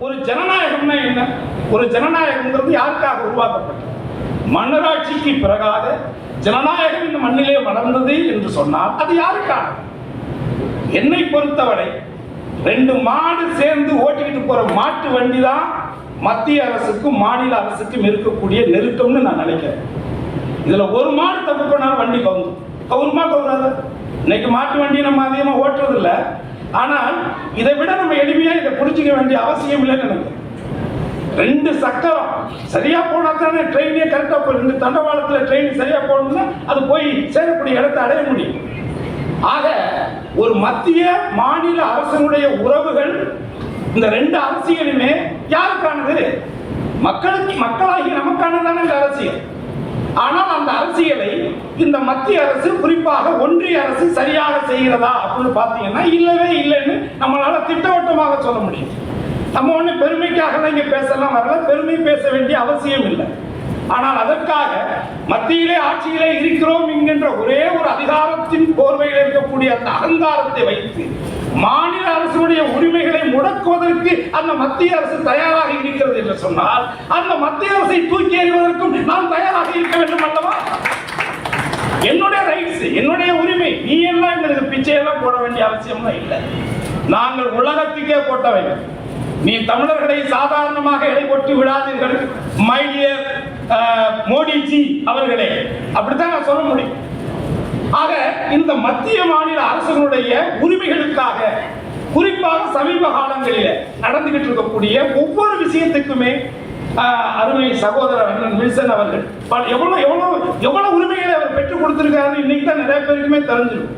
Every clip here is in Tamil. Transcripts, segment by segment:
ஒரு ஜனநாயகம்னா என்ன ஒரு ஜனநாயகம்ங்கிறது யாருக்காக உருவாக்கப்பட்டது? மன்னராட்சிக்கு பிறகாக ஜனநாயகம் இந்த மண்ணிலே வளர்ந்தது என்று சொன்னால் அது யாருக்காக? என்னை பொறுத்தவரை ரெண்டு மாடு சேர்ந்து ஓட்டிக்கிட்டு போற மாட்டு வண்டி தான் மத்திய அரசுக்கும் மாநில அரசுக்கும் இருக்கக்கூடிய நெருக்கம்னு நான் நினைக்கிறேன். இதுல ஒரு மாடு தப்பு பண்ணாலும் வண்டி கவுந்தும் கவுருமா கவுராது இன்னைக்கு மாட்டு வண்டியை நம்ம அதிகமாக ஓட்டுறது இல்லை ஆனால் இதை விட நம்ம எளிமையா இதை புரிஞ்சுக்க வேண்டிய அவசியம் இல்லைன்னு நினைக்கிறேன். ரெண்டு சக்கரம். சரியா போனா தானே ட்ரெயினே கரெக்டா போய் ரெண்டு தண்டவாளத்துல ட்ரெயின் சரியா போகணும்னா அது போய் சேரக்கூடிய இடத்தை அடைய முடியும். ஆக ஒரு மத்திய மாநில அரசனுடைய உறவுகள் இந்த ரெண்டு அரசியலுமே யாருக்கானது? மக்களுக்கு மக்களாகி நமக்கானதான இந்த அரசியல். ஆனால் அந்த அரசியலை இந்த மத்திய அரசு குறிப்பாக ஒன்றிய அரசு சரியாக செய்கிறதா அப்படின்னு பார்த்தீங்கன்னா இல்லவே இல்லைன்னு நம்மளால் திட்டவட்டமாக சொல்ல முடியும். நம்ம ஒன்று பெருமைக்காக இங்கே பேசலாம் வரல. பெருமை பேச வேண்டிய அவசியம் இல்லை. ஆனால் அதற்காக மத்தியிலே ஆட்சியிலே இருக்கிறோம் என்கின்ற ஒரே ஒரு அதிகாரத்தின் போர்வையில் இருக்கக்கூடிய அந்த அகங்காரத்தை வைத்து மாநில அரசுடைய உரிமைகளை முடக்குவதற்கு அந்த மத்திய அரசு தயாராக இருக்கிறது என்று சொன்னால் அந்த மத்திய அரசை தூக்கி எறிவதற்கும் நாம் தயாராக இருக்க வேண்டும் அல்லவா? என்னுடைய ரைட்ஸ் என்னுடைய உரிமை நீ எல்லாம் எங்களுக்கு பிச்சையெல்லாம் போட வேண்டிய அவசியம்லாம் இல்லை. நாங்கள் உலகத்துக்கே போட்டவைகள். நீ தமிழர்களை சாதாரணமாக எடை போட்டு விடாதீர்கள். மை டியர் மோடிஜி அவர்களே. அப்படித்தான் நான் சொல்ல முடியும். ஆக இந்த மத்திய மாநில அரசுகளுடைய உரிமைகள் குறிப்பாக சமீப காலங்களில் நடந்துகிட்டு இருக்கக்கூடிய ஒவ்வொரு விஷயத்துக்குமே அருமை சகோதரர் அண்ணன் வில்சன் அவர்கள் பல- எவ்வளவு எவ்வளவு எவ்வளவு உரிமைகளை அவர் பெற்றுக் கொடுத்துருக்காரு இன்னைக்கு தான் நிறைய பேருக்குமே தெரிஞ்சிடும்.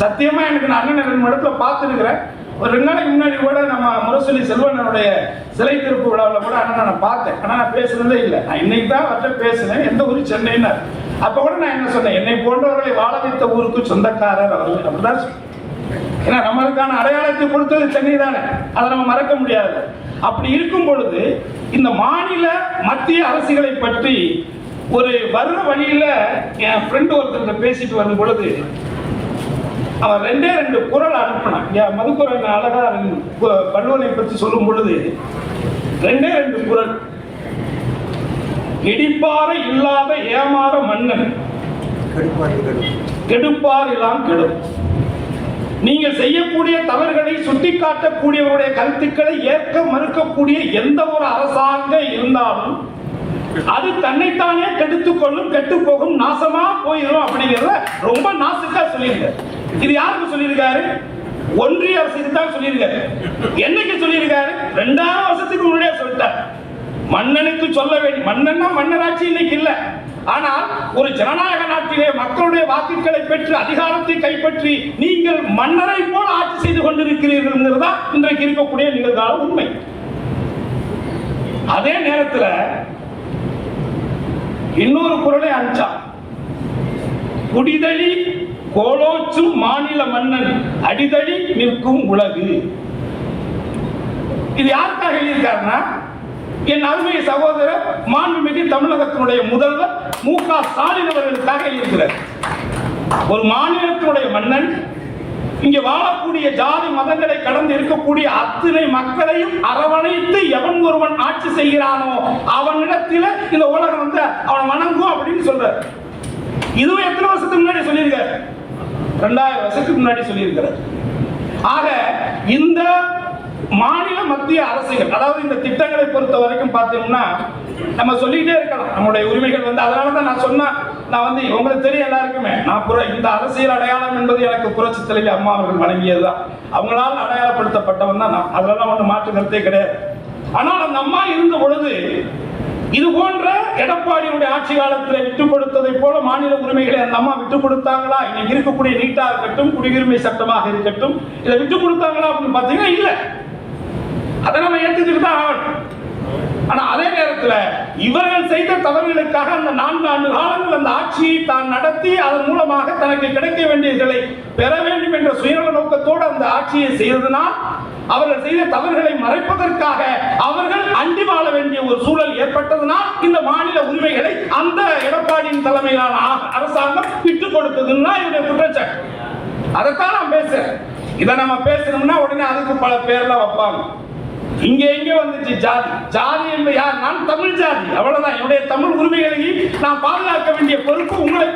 சத்தியமா எனக்கு நான் அண்ணன் ரெண்டு இடத்துல பார்த்துருக்கிறேன். ஒரு ரெண்டு நாளைக்கு முன்னாடி கூட நம்ம முரசொலி செல்வனுடைய சிலை திருப்பு விழாவில் கூட அண்ணன் நான் பார்த்தேன். ஆனால் நான் பேசுனதே இல்லை. நான் இன்னைக்கு தான் அவர்கிட்ட பேசுனேன். எந்த ஊர் சென்னைன்னு அப்போ கூட நான் என்ன சொன்னேன்? என்னை போன்றவர்களை வாழ வைத்த ஊருக்கு சொந்தக்காரர் அவர்கள் அப்படிதான் சொன்னேன். ஏன்னா நம்மளுக்கான அடையாளத்தை கொடுத்தது சென்னை தானே. அதை நம்ம மறக்க முடியாது. அப்படி இருக்கும் பொழுது இந்த மாநில மத்திய அரசுகளை பற்றி ஒரு வர்ற வழியில என் ஃப்ரெண்டு ஒருத்தர் பேசிட்டு வரும் பொழுது அவன் ரெண்டே ரெண்டு குரல் அனுப்பினான். என் மதுக்குரன் அழகா வள்ளுவனை பற்றி சொல்லும் பொழுது ரெண்டே ரெண்டு குரல். இடிப்பார இல்லாத ஏமாற மன்னன். கெடுப்பார் எல்லாம் கெடும். நீங்கள் செய்யக்கூடிய தவறுகளை சுட்டிக்காட்டக்கூடியவருடைய கருத்துக்களை ஏற்க மறுக்கக்கூடிய எந்த ஒரு அரசாங்க இருந்தாலும் அது தன்னைத்தானே கெடுத்துக் கொள்ளும் கெட்டு போகும் நாசமா போயிடும் அப்படிங்கிறத ரொம்ப நாசுக்கா சொல்லியிருக்காரு. இது யாருக்கு சொல்லியிருக்காரு? ஒன்றிய அரசுக்கு தான் சொல்லியிருக்காரு. என்னைக்கு சொல்லியிருக்காரு? ரெண்டாயிரம் வருஷத்துக்கு முன்னாடியே சொல்லிட்டார். மன்னனுக்கு சொல்ல வேண்டிய மன்னன்னா மன்னராட்சி இன்னைக்கு இல்லை. ஆனால் ஒரு ஜனநாயக நாட்டிலே மக்களுடைய வாக்குகளை பெற்று அதிகாரத்தை கைப்பற்றி நீங்கள் மன்னரை போல ஆட்சி செய்து கொண்டிருக்கிறீர்கள் இன்றைக்கு இருக்கக்கூடிய நிகழ்கால உண்மை. அதே நேரத்தில் இன்னொரு குரலை அனுப்பிச்சான் குடிதழி கோலோச்சும் மாநில மன்னன் அடிதடி நிற்கும் உலகு. இது யாருக்காக எழுதியிருக்காருன்னா என் அருமை சகோதரர் தமிழகத்தினுடைய முதல்வர் மு க ஸ்டாலின் அவர்களுக்காக எழுதியிருக்கிறார் ஒரு மாநிலத்தினுடைய மன்னன் இங்கே வாழக்கூடிய ஜாதி மதங்களை கடந்து இருக்கக்கூடிய அத்தனை மக்களையும் அரவணைத்து எவன் ஒருவன் ஆட்சி செய்கிறானோ அவனிடத்தில் இந்த உலகம் வந்து அவன் வணங்கும் அப்படின்னு சொல்றார். இதுவும் எத்தனை வருஷத்துக்கு முன்னாடி சொல்லியிருக்காரு? ரெண்டாயிரம் வருஷத்துக்கு முன்னாடி சொல்லியிருக்கிறார். ஆக இந்த மாநில மத்திய அரசுகள் அதாவது இந்த திட்டங்களை பொறுத்த வரைக்கும் பார்த்தீங்கன்னா நம்ம சொல்லிக்கிட்டே இருக்கலாம். நம்மளுடைய உரிமைகள் வந்து அதனால தான் நான் சொன்னேன் நான் வந்து உங்களுக்கு தெரியும் எல்லாருக்குமே. நான் புற இந்த அரசியல் அடையாளம் என்பது எனக்கு புரட்சி தலைவி அம்மா அவர்கள் வழங்கியது தான் அவங்களால் அடையாளப்படுத்தப்பட்டவன் தான் நான். அதெல்லாம் ஒன்றும் மாற்று கருத்தே கிடையாது. ஆனால் அந்த அம்மா இருந்த பொழுது இது போன்ற எடப்பாடியுடைய ஆட்சி காலத்தில் விட்டு கொடுத்ததை போல மாநில உரிமைகளை அந்த அம்மா விட்டுக் கொடுத்தாங்களா? இன்னைக்கு இருக்கக்கூடிய நீட்டா இருக்கட்டும் குடியுரிமை சட்டமாக இருக்கட்டும் இதை விட்டுக் கொடுத்தாங்களா அப்படின்னு பார்த்தீங்கன்னா இல்லை. அதை நம்ம ஏற்றுக்கிட்டு தான் ஆகணும். ஆனா அதே நேரத்தில் இவர்கள் செய்த தவறுகளுக்காக அந்த நான்கு ஆண்டு காலங்கள் அந்த ஆட்சியை தான் நடத்தி அதன் மூலமாக தனக்கு கிடைக்க வேண்டியதை பெற வேண்டும் என்ற சுயநல நோக்கத்தோடு அந்த ஆட்சியை செய்ததனால் அவர்கள் செய்த தவறுகளை மறைப்பதற்காக அவர்கள் அண்டி வாழ வேண்டிய ஒரு சூழல் ஏற்பட்டதனால் இந்த மாநில உரிமைகளை அந்த எடப்பாடியின் தலைமையிலான அரசாங்கம் விட்டுக் கொடுத்ததுன்னா இவருடைய குற்றச்சாட்டு. அதைத்தான் நான் பேசுறேன். இதை நம்ம பேசணும்னா உடனே அதுக்கு பல பேர்லாம் வைப்பாங்க. இங்க எங்க வந்துச்சு? ஜாதி. ஜாதி என்பது யார்? நான் தமிழ் ஜாதி. அவ்வளவுதான். என்னுடைய தமிழ் உரிமைகளை நான் பாதுகாக்க வேண்டிய பொறுப்பு உங்களை